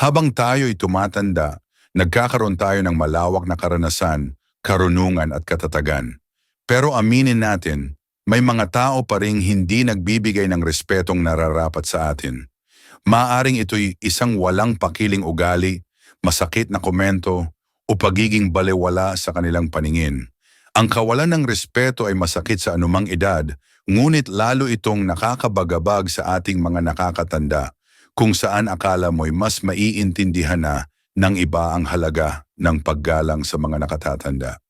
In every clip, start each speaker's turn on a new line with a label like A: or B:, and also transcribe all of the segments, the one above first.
A: Habang tayo'y tumatanda, nagkakaroon tayo ng malawak na karanasan, karunungan at katatagan. Pero aminin natin, may mga tao pa ring hindi nagbibigay ng respetong nararapat sa atin. Maaring ito'y isang walang pakiling ugali, masakit na komento, o pagiging balewala sa kanilang paningin. Ang kawalan ng respeto ay masakit sa anumang edad, ngunit lalo itong nakakabagabag sa ating mga nakakatanda, kung saan akala mo'y mas maiintindihan na ng iba ang halaga ng paggalang sa mga nakatatanda.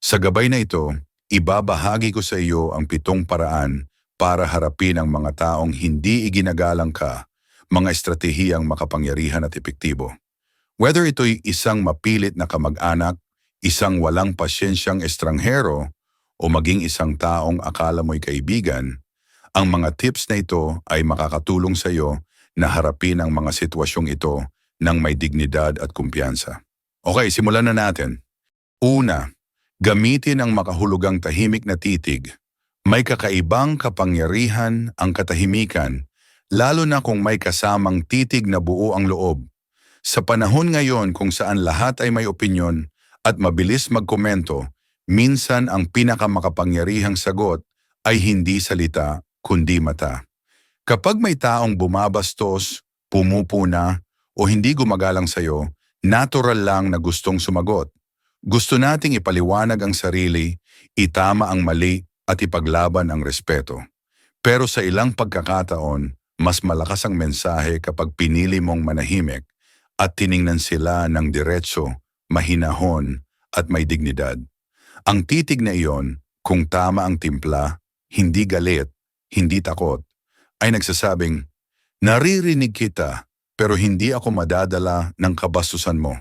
A: Sa gabay na ito, ibabahagi ko sa iyo ang pitong paraan para harapin ang mga taong hindi iginagalang ka, mga estratehiyang makapangyarihan at epektibo. Whether ito'y isang mapilit na kamag-anak, isang walang pasyensyang estranghero, o maging isang taong akala mo'y kaibigan, ang mga tips na ito ay makakatulong sa iyo na harapin ang mga sitwasyong ito ng may dignidad at kumpiyansa. Okay, simulan na natin. Una, gamitin ang makahulugang tahimik na titig. May kakaibang kapangyarihan ang katahimikan, lalo na kung may kasamang titig na buo ang loob. Sa panahon ngayon kung saan lahat ay may opinyon at mabilis magkomento, minsan ang pinakamakapangyarihang sagot ay hindi salita kundi mata. Kapag may taong bumabastos, pumupuna, o hindi gumagalang sa'yo, natural lang na gustong sumagot. Gusto nating ipaliwanag ang sarili, itama ang mali at ipaglaban ang respeto. Pero sa ilang pagkakataon, mas malakas ang mensahe kapag pinili mong manahimik at tiningnan sila ng diretso, mahinahon at may dignidad. Ang titig na iyon, kung tama ang timpla, hindi galit, hindi takot, ay nagsasabing, Naririnig kita, pero hindi ako madadala ng kabastusan mo.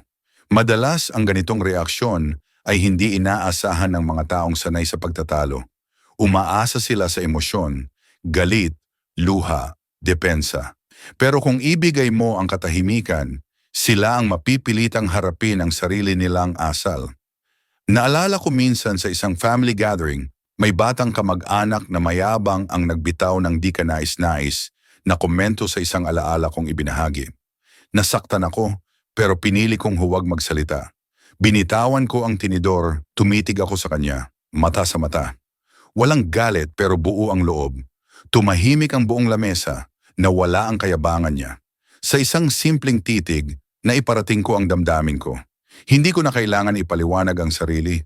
A: Madalas ang ganitong reaksyon ay hindi inaasahan ng mga taong sanay sa pagtatalo. Umaasa sila sa emosyon, galit, luha, depensa. Pero kung ibigay mo ang katahimikan, sila ang mapipilitang harapin ang sarili nilang asal. Naalala ko minsan sa isang family gathering, may batang kamag-anak na mayabang ang nagbitaw ng di kanais-nais na komento sa isang alaala kong ibinahagi. Nasaktan ako, pero pinili kong huwag magsalita. Binitawan ko ang tinidor, tumitig ako sa kanya, mata sa mata. Walang galit pero buo ang loob. Tumahimik ang buong lamesa, na wala ang kayabangan niya. Sa isang simpleng titig, na iparating ko ang damdamin ko. Hindi ko na kailangan ipaliwanag ang sarili.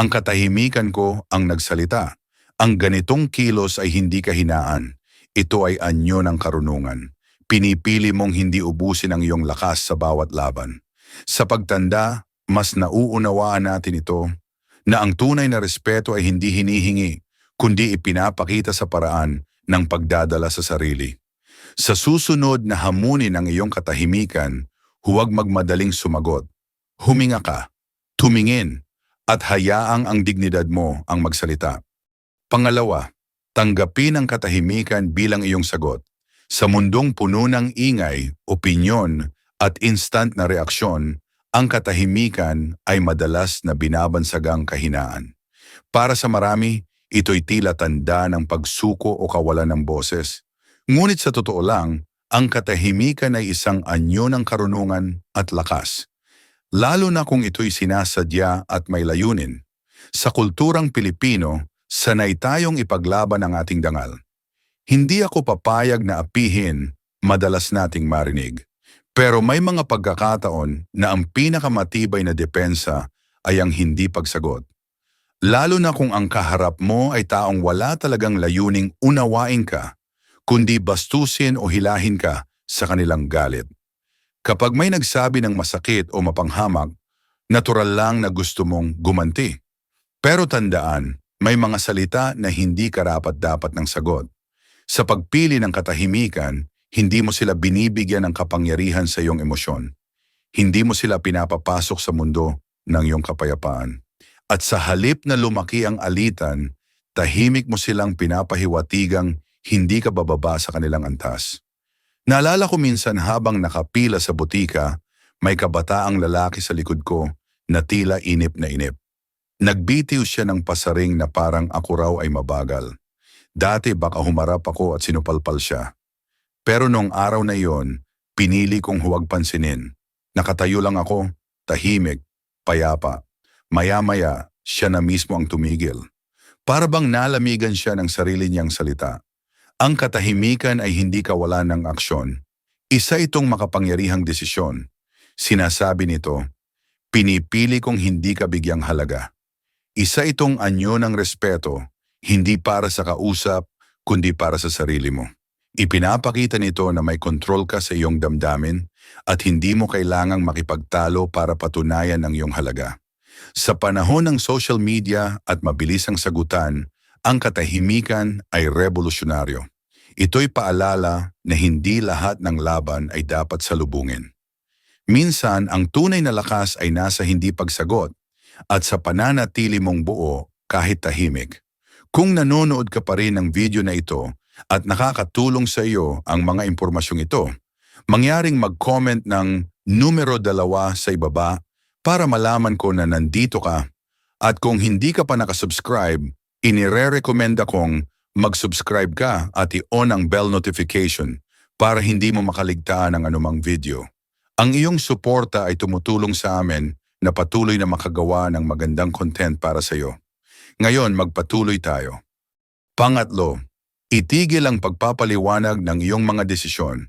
A: Ang katahimikan ko ang nagsalita. Ang ganitong kilos ay hindi kahinaan. Ito ay anyo ng karunungan. Pinipili mong hindi ubusin ang iyong lakas sa bawat laban. Sa pagtanda, mas nauunawaan natin ito na ang tunay na respeto ay hindi hinihingi, kundi ipinapakita sa paraan ng pagdadala sa sarili. Sa susunod na hamunin ang iyong katahimikan, huwag magmadaling sumagot. Huminga ka, tumingin, at hayaang ang dignidad mo ang magsalita. Pangalawa, tanggapin ang katahimikan bilang iyong sagot. Sa mundong puno ng ingay, opinyon, at instant na reaksyon, ang katahimikan ay madalas na binabansagang kahinaan. Para sa marami, ito'y tila tanda ng pagsuko o kawalan ng boses. Ngunit sa totoo lang, ang katahimikan ay isang anyo ng karunungan at lakas. Lalo na kung ito'y sinasadya at may layunin. Sa kulturang Pilipino, sanay tayong ipaglaban ang ating dangal. Hindi ako papayag na apihin, madalas nating marinig. Pero may mga pagkakataon na ang pinakamatibay na depensa ay ang hindi pagsagot. Lalo na kung ang kaharap mo ay taong wala talagang layuning unawain ka, kundi bastusin o hilahin ka sa kanilang galit. Kapag may nagsabi ng masakit o mapanghamak, natural lang na gusto mong gumanti. Pero tandaan, may mga salita na hindi karapat-dapat ng sagot. Sa pagpili ng katahimikan, hindi mo sila binibigyan ng kapangyarihan sa iyong emosyon. Hindi mo sila pinapapasok sa mundo ng iyong kapayapaan. At sa halip na lumaki ang alitan, tahimik mo silang pinapahiwatigang hindi ka bababa sa kanilang antas. Naalala ko minsan habang nakapila sa butika, may kabataang lalaki sa likod ko na tila inip na inip. Nagbitiw siya ng pasaring na parang ako raw ay mabagal. Dati baka humarap ako at sinupalpal siya. Pero nung araw na iyon, pinili kong huwag pansinin. Nakatayo lang ako, tahimik, payapa. Maya-maya, siya na mismo ang tumigil. Para bang nalamigan siya ng sarili niyang salita. Ang katahimikan ay hindi kawalan ng aksyon. Isa itong makapangyarihang desisyon. Sinasabi nito, pinipili kong hindi ka bigyang halaga. Isa itong anyo ng respeto, hindi para sa kausap, kundi para sa sarili mo. Ipinapakita nito na may kontrol ka sa iyong damdamin at hindi mo kailangang makipagtalo para patunayan ang iyong halaga. Sa panahon ng social media at mabilis ang sagutan, ang katahimikan ay revolusyonaryo. Ito'y paalala na hindi lahat ng laban ay dapat salubungin. Minsan, ang tunay na lakas ay nasa hindi pagsagot at sa pananatili mong buo kahit tahimik. Kung nanonood ka pa rin ng video na ito at nakakatulong sa iyo ang mga impormasyong ito, mangyaring mag-comment ng numero dalawa sa ibaba para malaman ko na nandito ka at kung hindi ka pa nakasubscribe, inire-recommenda kong mag-subscribe ka at i-on ang bell notification para hindi mo makaligtaan ng anumang video. Ang iyong suporta ay tumutulong sa amin na patuloy na makagawa ng magandang content para sa iyo. Ngayon, magpatuloy tayo. Pangatlo, itigil ang pagpapaliwanag ng iyong mga desisyon.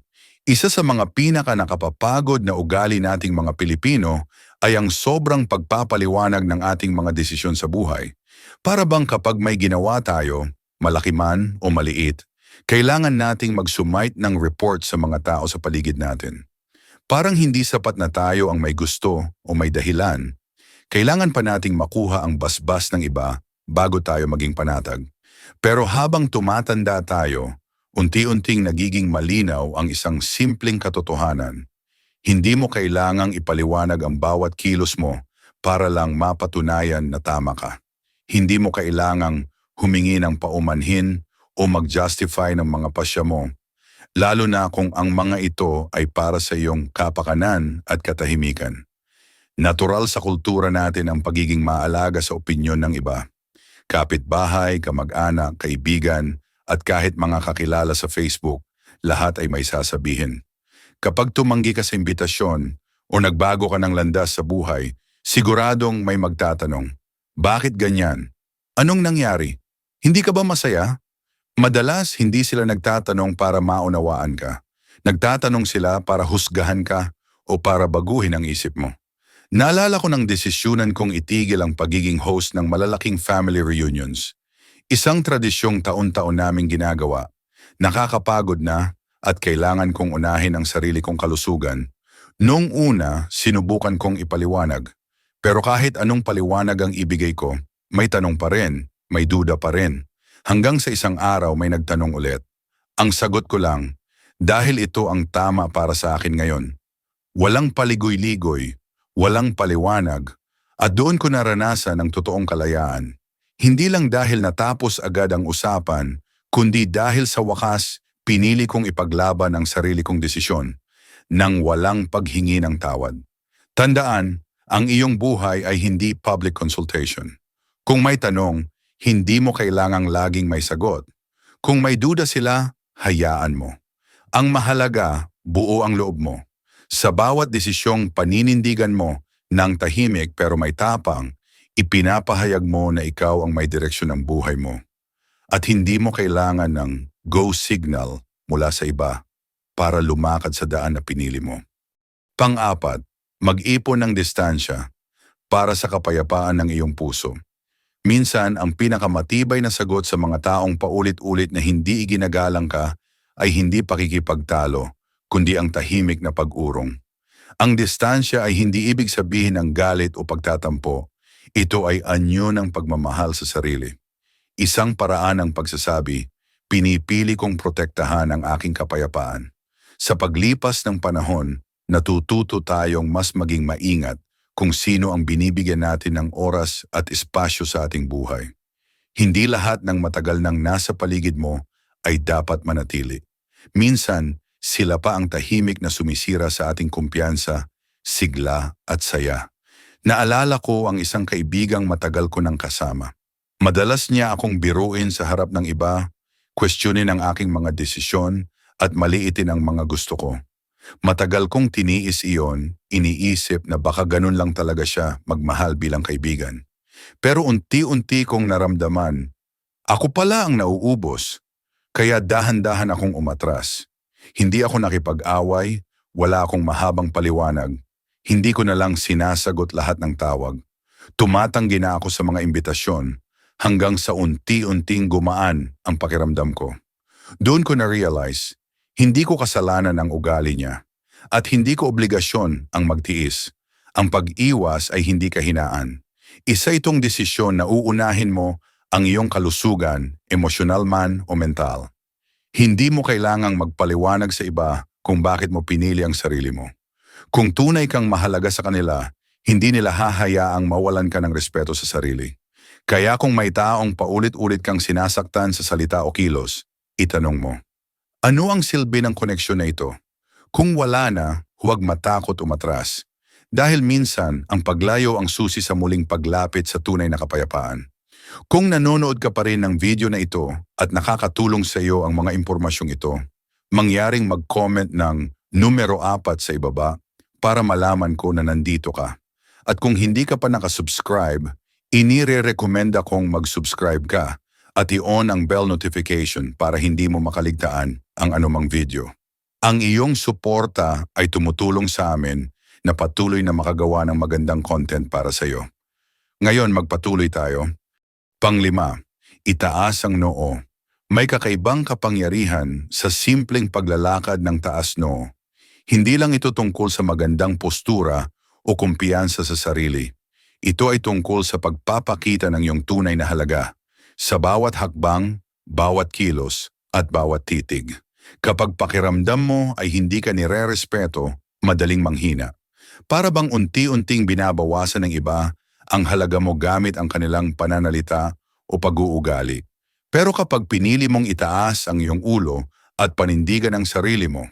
A: Isa sa mga pinaka nakapapagod na ugali nating mga Pilipino ay ang sobrang pagpapaliwanag ng ating mga desisyon sa buhay. Para bang kapag may ginawa tayo, malaki man o maliit, kailangan nating mag-sumite ng report sa mga tao sa paligid natin. Parang hindi sapat na tayo ang may gusto o may dahilan. Kailangan pa nating makuha ang basbas ng iba bago tayo maging panatag. Pero habang tumatanda tayo, unti-unting nagiging malinaw ang isang simpleng katotohanan. Hindi mo kailangang ipaliwanag ang bawat kilos mo para lang mapatunayan na tama ka. Hindi mo kailangang humingi ng paumanhin o mag-justify ng mga pasya mo, lalo na kung ang mga ito ay para sa iyong kapakanan at katahimikan. Natural sa kultura natin ang pagiging maalaga sa opinyon ng iba. Kapitbahay, kamag-anak, kaibigan, at kahit mga kakilala sa Facebook, lahat ay may sasabihin. Kapag tumanggi ka sa imbitasyon o nagbago ka ng landas sa buhay, siguradong may magtatanong, bakit ganyan? Anong nangyari? Hindi ka ba masaya? Madalas hindi sila nagtatanong para maunawaan ka. Nagtatanong sila para husgahan ka o para baguhin ang isip mo. Naalala ko ng desisyunan kong itigil ang pagiging host ng malalaking family reunions. Isang tradisyong taon-taon naming ginagawa. Nakakapagod na at kailangan kong unahin ang sarili kong kalusugan. Noong una, sinubukan kong ipaliwanag. Pero kahit anong paliwanag ang ibigay ko, may tanong pa rin, may duda pa rin. Hanggang sa isang araw may nagtanong ulit. Ang sagot ko lang, dahil ito ang tama para sa akin ngayon. Walang paligoy-ligoy, walang paliwanag, at doon ko naranasan ang totoong kalayaan. Hindi lang dahil natapos agad ang usapan, kundi dahil sa wakas, pinili kong ipaglaban ang sarili kong desisyon nang walang paghingi ng tawad. Tandaan, ang iyong buhay ay hindi public consultation. Kung may tanong, hindi mo kailangang laging may sagot. Kung may duda sila, hayaan mo. Ang mahalaga, buo ang loob mo. Sa bawat desisyong paninindigan mo ng tahimik pero may tapang, ipinapahayag mo na ikaw ang may direksyon ng buhay mo. At hindi mo kailangan ng go signal mula sa iba para lumakad sa daan na pinili mo. Pang-apat, mag-ipon ng distansya para sa kapayapaan ng iyong puso. Minsan, ang pinakamatibay na sagot sa mga taong paulit-ulit na hindi iginagalang ka ay hindi pakikipagtalo, kundi ang tahimik na pag-urong. Ang distansya ay hindi ibig sabihin ng galit o pagtatampo. Ito ay anyo ng pagmamahal sa sarili. Isang paraan ng pagsasabi, pinipili kong protektahan ang aking kapayapaan. Sa paglipas ng panahon, natututo tayong mas maging maingat kung sino ang binibigyan natin ng oras at espasyo sa ating buhay. Hindi lahat ng matagal nang nasa paligid mo ay dapat manatili. Minsan, sila pa ang tahimik na sumisira sa ating kumpiyansa, sigla at saya. Naalala ko ang isang kaibigang matagal ko nang kasama. Madalas niya akong biruin sa harap ng iba, questionin ang aking mga desisyon at maliitin ang mga gusto ko. Matagal kong tiniis iyon, iniisip na baka ganun lang talaga siya magmahal bilang kaibigan. Pero unti-unti kong naramdaman, ako pala ang nauubos. Kaya dahan-dahan akong umatras. Hindi ako nakipag-away, wala akong mahabang paliwanag. Hindi ko na lang sinasagot lahat ng tawag. Tumatanggi na ako sa mga imbitasyon hanggang sa unti-unting gumaan ang pakiramdam ko. Doon ko na-realize, hindi ko kasalanan ang ugali niya at hindi ko obligasyon ang magtiis. Ang pag-iwas ay hindi kahinaan. Isa itong desisyon na uunahin mo ang iyong kalusugan, emosyonal man o mental. Hindi mo kailangang magpaliwanag sa iba kung bakit mo pinili ang sarili mo. Kung tunay kang mahalaga sa kanila, hindi nila hahayaang mawalan ka ng respeto sa sarili. Kaya kung may taong paulit-ulit kang sinasaktan sa salita o kilos, itanong mo, ano ang silbi ng koneksyon na ito? Kung wala na, huwag matakot umatras. Dahil minsan, ang paglayo ang susi sa muling paglapit sa tunay na kapayapaan. Kung nanonood ka pa rin ng video na ito at nakakatulong sa iyo ang mga impormasyong ito, mangyaring mag-comment ng numero 4 sa ibaba para malaman ko na nandito ka. At kung hindi ka pa nakasubscribe, inire-recommenda kong mag-subscribe ka at i-on ang bell notification para hindi mo makaligtaan ang anumang video. Ang iyong suporta ay tumutulong sa amin na patuloy na makagawa ng magandang content para sa iyo. Ngayon magpatuloy tayo. Panglima, itaas ang noo. May kakaibang kapangyarihan sa simpleng paglalakad ng taas noo. Hindi lang ito tungkol sa magandang postura o kumpiyansa sa sarili. Ito ay tungkol sa pagpapakita ng iyong tunay na halaga sa bawat hakbang, bawat kilos, at bawat titig. Kapag pakiramdam mo ay hindi ka nire-respeto, madaling manghina. Para bang unti-unting binabawasan ng iba ang halaga mo gamit ang kanilang pananalita o pag-uugali. Pero kapag pinili mong itaas ang iyong ulo at panindigan ang sarili mo,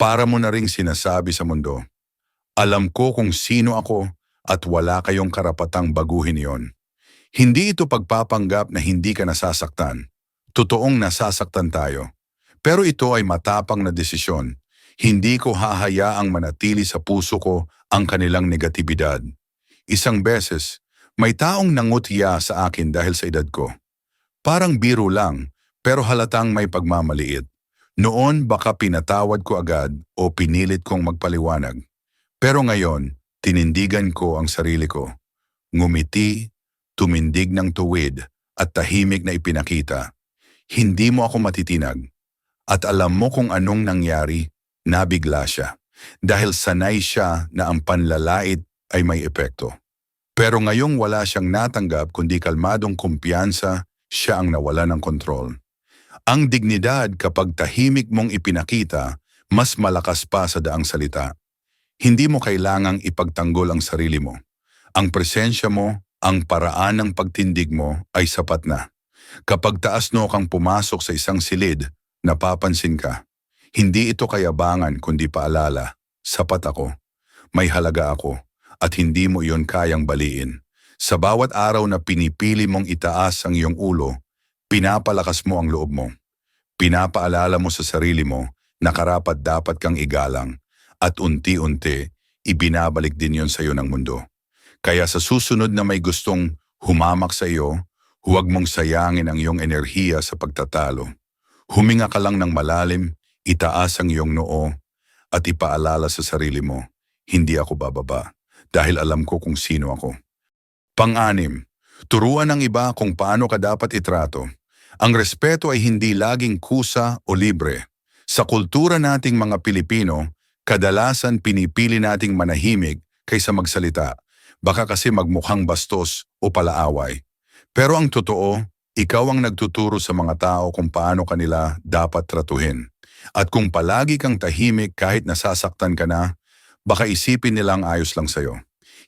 A: para mo na ring sinasabi sa mundo, alam ko kung sino ako at wala kayong karapatang baguhin iyon. Hindi ito pagpapanggap na hindi ka nasasaktan. Totoong nasasaktan tayo. Pero ito ay matapang na desisyon. Hindi ko hahayaang manatili sa puso ko ang kanilang negatibidad. Isang beses, may taong nangutya sa akin dahil sa edad ko. Parang biro lang, pero halatang may pagmamaliit. Noon baka pinatawad ko agad o pinilit kong magpaliwanag. Pero ngayon, tinindigan ko ang sarili ko. Ngumiti tumindig ng tuwid at tahimik na ipinakita. Hindi mo ako matitinag. At alam mo kung anong nangyari, nabigla siya. Dahil sanay siya na ang panlalait ay may epekto. Pero ngayong wala siyang natanggap kundi kalmadong kumpiyansa, siya ang nawala ng kontrol. Ang dignidad kapag tahimik mong ipinakita, mas malakas pa sa daang salita. Hindi mo kailangang ipagtanggol ang sarili mo. Ang presensya mo ang paraan ng pagtindig mo ay sapat na. Kapag taas no kang pumasok sa isang silid, napapansin ka. Hindi ito kayabangan kundi paalala. Sapat ako. May halaga ako. At hindi mo iyon kayang baliin. Sa bawat araw na pinipili mong itaas ang iyong ulo, pinapalakas mo ang loob mo. Pinapaalala mo sa sarili mo na karapat dapat kang igalang at unti-unti, ibinabalik din yon sa iyo ng mundo. Kaya sa susunod na may gustong humamak sa iyo, huwag mong sayangin ang iyong enerhiya sa pagtatalo. Huminga ka lang ng malalim, itaas ang iyong noo, at ipaalala sa sarili mo, hindi ako bababa, dahil alam ko kung sino ako. Pang-anim, turuan ng iba kung paano ka dapat itrato. Ang respeto ay hindi laging kusa o libre. Sa kultura nating mga Pilipino, kadalasan pinipili nating manahimik kaysa magsalita baka kasi magmukhang bastos o palaaway. Pero ang totoo, ikaw ang nagtuturo sa mga tao kung paano kanila dapat tratuhin. At kung palagi kang tahimik kahit nasasaktan ka na, baka isipin nilang ayos lang sa'yo.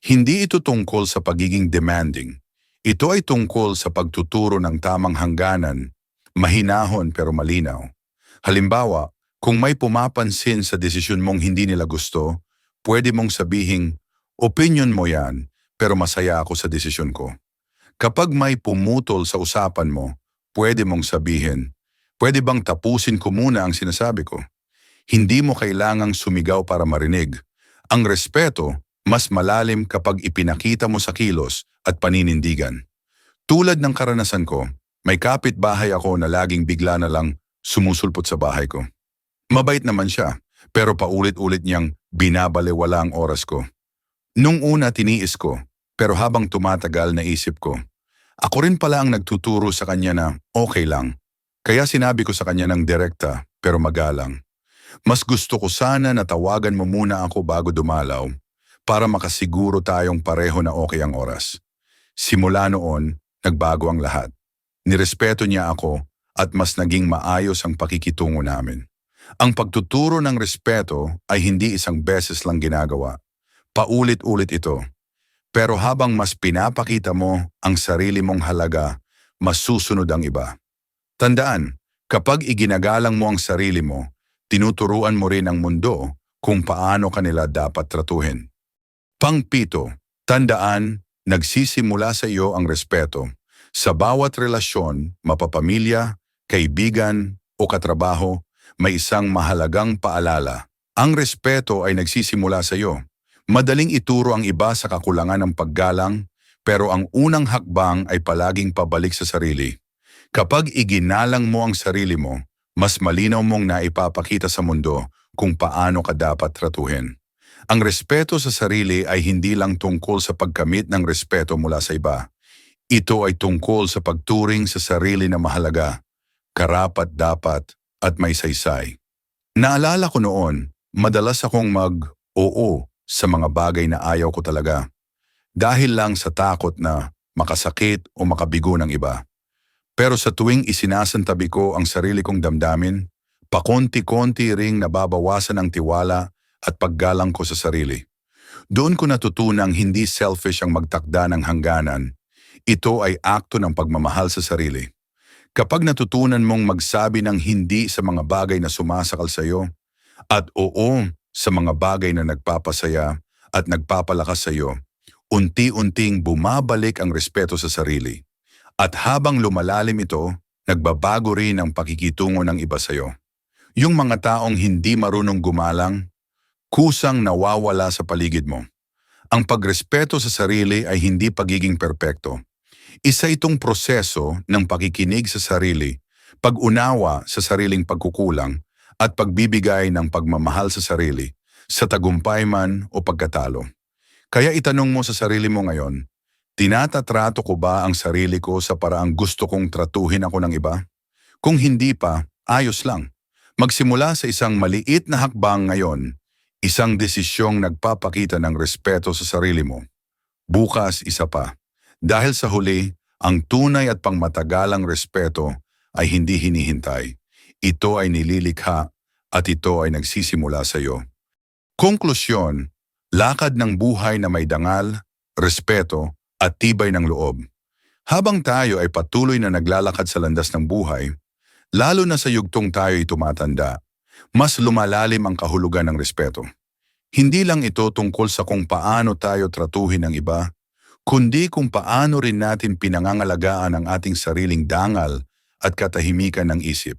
A: Hindi ito tungkol sa pagiging demanding. Ito ay tungkol sa pagtuturo ng tamang hangganan, mahinahon pero malinaw. Halimbawa, kung may pumapansin sa desisyon mong hindi nila gusto, pwede mong sabihing, Opinion mo yan, pero masaya ako sa desisyon ko. Kapag may pumutol sa usapan mo, pwede mong sabihin, pwede bang tapusin ko muna ang sinasabi ko? Hindi mo kailangang sumigaw para marinig. Ang respeto, mas malalim kapag ipinakita mo sa kilos at paninindigan. Tulad ng karanasan ko, may kapitbahay ako na laging bigla na lang sumusulpot sa bahay ko. Mabait naman siya, pero paulit-ulit niyang binabaliwala ang oras ko. Nung una tiniis ko, pero habang tumatagal naisip ko, ako rin pala ang nagtuturo sa kanya na okay lang. Kaya sinabi ko sa kanya ng direkta pero magalang. Mas gusto ko sana na tawagan mo muna ako bago dumalaw para makasiguro tayong pareho na okay ang oras. Simula noon, nagbago ang lahat. Nirespeto niya ako at mas naging maayos ang pakikitungo namin. Ang pagtuturo ng respeto ay hindi isang beses lang ginagawa. Paulit-ulit ito. Pero habang mas pinapakita mo ang sarili mong halaga, mas susunod ang iba. Tandaan, kapag iginagalang mo ang sarili mo, tinuturuan mo rin ang mundo kung paano kanila dapat tratuhin. Pangpito, tandaan, nagsisimula sa iyo ang respeto. Sa bawat relasyon, mapapamilya, kaibigan o katrabaho, may isang mahalagang paalala. Ang respeto ay nagsisimula sa iyo. Madaling ituro ang iba sa kakulangan ng paggalang, pero ang unang hakbang ay palaging pabalik sa sarili. Kapag iginalang mo ang sarili mo, mas malinaw mong naipapakita sa mundo kung paano ka dapat tratuhin. Ang respeto sa sarili ay hindi lang tungkol sa pagkamit ng respeto mula sa iba. Ito ay tungkol sa pagturing sa sarili na mahalaga, karapat-dapat at may saysay. Naalala ko noon, madalas akong mag-oo sa mga bagay na ayaw ko talaga. Dahil lang sa takot na makasakit o makabigo ng iba. Pero sa tuwing isinasantabi ko ang sarili kong damdamin, pakonti-konti ring nababawasan ang tiwala at paggalang ko sa sarili. Doon ko natutunang hindi selfish ang magtakda ng hangganan. Ito ay akto ng pagmamahal sa sarili. Kapag natutunan mong magsabi ng hindi sa mga bagay na sumasakal sa iyo at oo sa mga bagay na nagpapasaya at nagpapalakas sa iyo, unti-unting bumabalik ang respeto sa sarili. At habang lumalalim ito, nagbabago rin ang pakikitungo ng iba sa iyo. Yung mga taong hindi marunong gumalang, kusang nawawala sa paligid mo. Ang pagrespeto sa sarili ay hindi pagiging perpekto. Isa itong proseso ng pakikinig sa sarili, pag-unawa sa sariling pagkukulang, at pagbibigay ng pagmamahal sa sarili, sa tagumpay man o pagkatalo. Kaya itanong mo sa sarili mo ngayon, tinatatrato ko ba ang sarili ko sa paraang gusto kong tratuhin ako ng iba? Kung hindi pa, ayos lang. Magsimula sa isang maliit na hakbang ngayon, isang desisyong nagpapakita ng respeto sa sarili mo. Bukas isa pa. Dahil sa huli, ang tunay at pangmatagalang respeto ay hindi hinihintay. Ito ay nililikha at ito ay nagsisimula sa iyo. Konklusyon, lakad ng buhay na may dangal, respeto at tibay ng loob. Habang tayo ay patuloy na naglalakad sa landas ng buhay, lalo na sa yugtong tayo ay tumatanda, mas lumalalim ang kahulugan ng respeto. Hindi lang ito tungkol sa kung paano tayo tratuhin ng iba, kundi kung paano rin natin pinangangalagaan ang ating sariling dangal at katahimikan ng isip.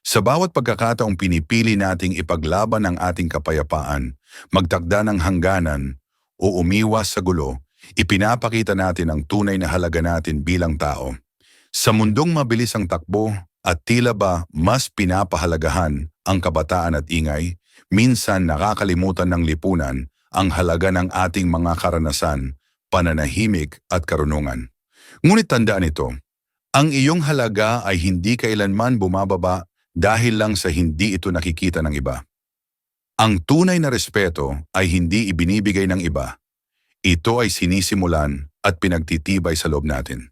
A: Sa bawat pagkakataong pinipili nating ipaglaban ang ating kapayapaan, magtakda ng hangganan, o umiwas sa gulo, ipinapakita natin ang tunay na halaga natin bilang tao. Sa mundong mabilis ang takbo at tila ba mas pinapahalagahan ang kabataan at ingay, minsan nakakalimutan ng lipunan ang halaga ng ating mga karanasan pananahimik at karunungan. Ngunit tandaan ito, ang iyong halaga ay hindi kailanman bumababa dahil lang sa hindi ito nakikita ng iba. Ang tunay na respeto ay hindi ibinibigay ng iba. Ito ay sinisimulan at pinagtitibay sa loob natin.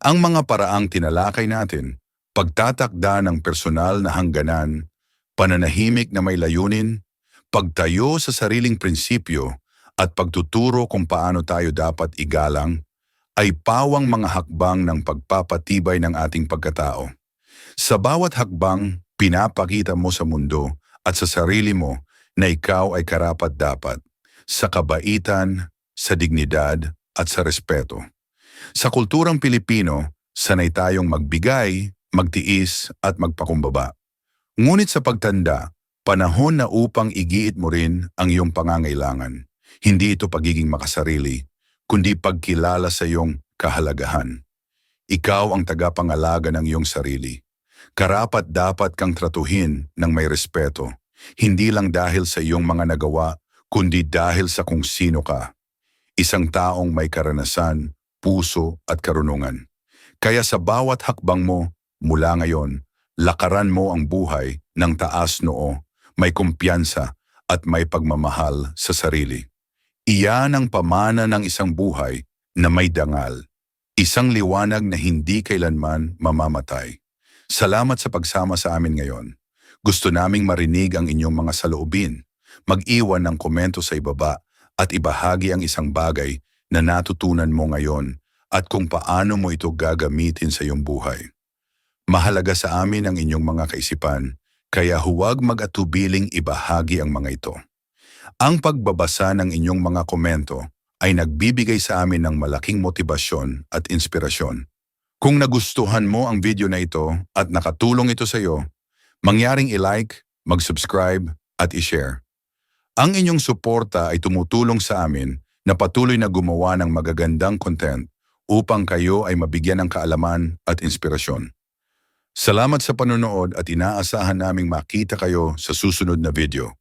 A: Ang mga paraang tinalakay natin, pagtatakda ng personal na hangganan, pananahimik na may layunin, pagtayo sa sariling prinsipyo at pagtuturo kung paano tayo dapat igalang ay pawang mga hakbang ng pagpapatibay ng ating pagkatao. Sa bawat hakbang, pinapakita mo sa mundo at sa sarili mo na ikaw ay karapat-dapat sa kabaitan, sa dignidad at sa respeto. Sa kulturang Pilipino, sanay tayong magbigay, magtiis at magpakumbaba. Ngunit sa pagtanda, Panahon na upang igiit mo rin ang iyong pangangailangan. Hindi ito pagiging makasarili, kundi pagkilala sa iyong kahalagahan. Ikaw ang tagapangalaga ng iyong sarili. Karapat dapat kang tratuhin ng may respeto, hindi lang dahil sa iyong mga nagawa, kundi dahil sa kung sino ka. Isang taong may karanasan, puso at karunungan. Kaya sa bawat hakbang mo, mula ngayon, lakaran mo ang buhay ng taas noo, may kumpiyansa at may pagmamahal sa sarili. Iyan ang pamana ng isang buhay na may dangal. Isang liwanag na hindi kailanman mamamatay. Salamat sa pagsama sa amin ngayon. Gusto naming marinig ang inyong mga saloobin. Mag-iwan ng komento sa ibaba at ibahagi ang isang bagay na natutunan mo ngayon at kung paano mo ito gagamitin sa iyong buhay. Mahalaga sa amin ang inyong mga kaisipan, kaya huwag mag-atubiling ibahagi ang mga ito. Ang pagbabasa ng inyong mga komento ay nagbibigay sa amin ng malaking motibasyon at inspirasyon. Kung nagustuhan mo ang video na ito at nakatulong ito sa iyo, mangyaring i-like, mag-subscribe at i-share. Ang inyong suporta ay tumutulong sa amin na patuloy na gumawa ng magagandang content upang kayo ay mabigyan ng kaalaman at inspirasyon. Salamat sa panonood at inaasahan naming makita kayo sa susunod na video.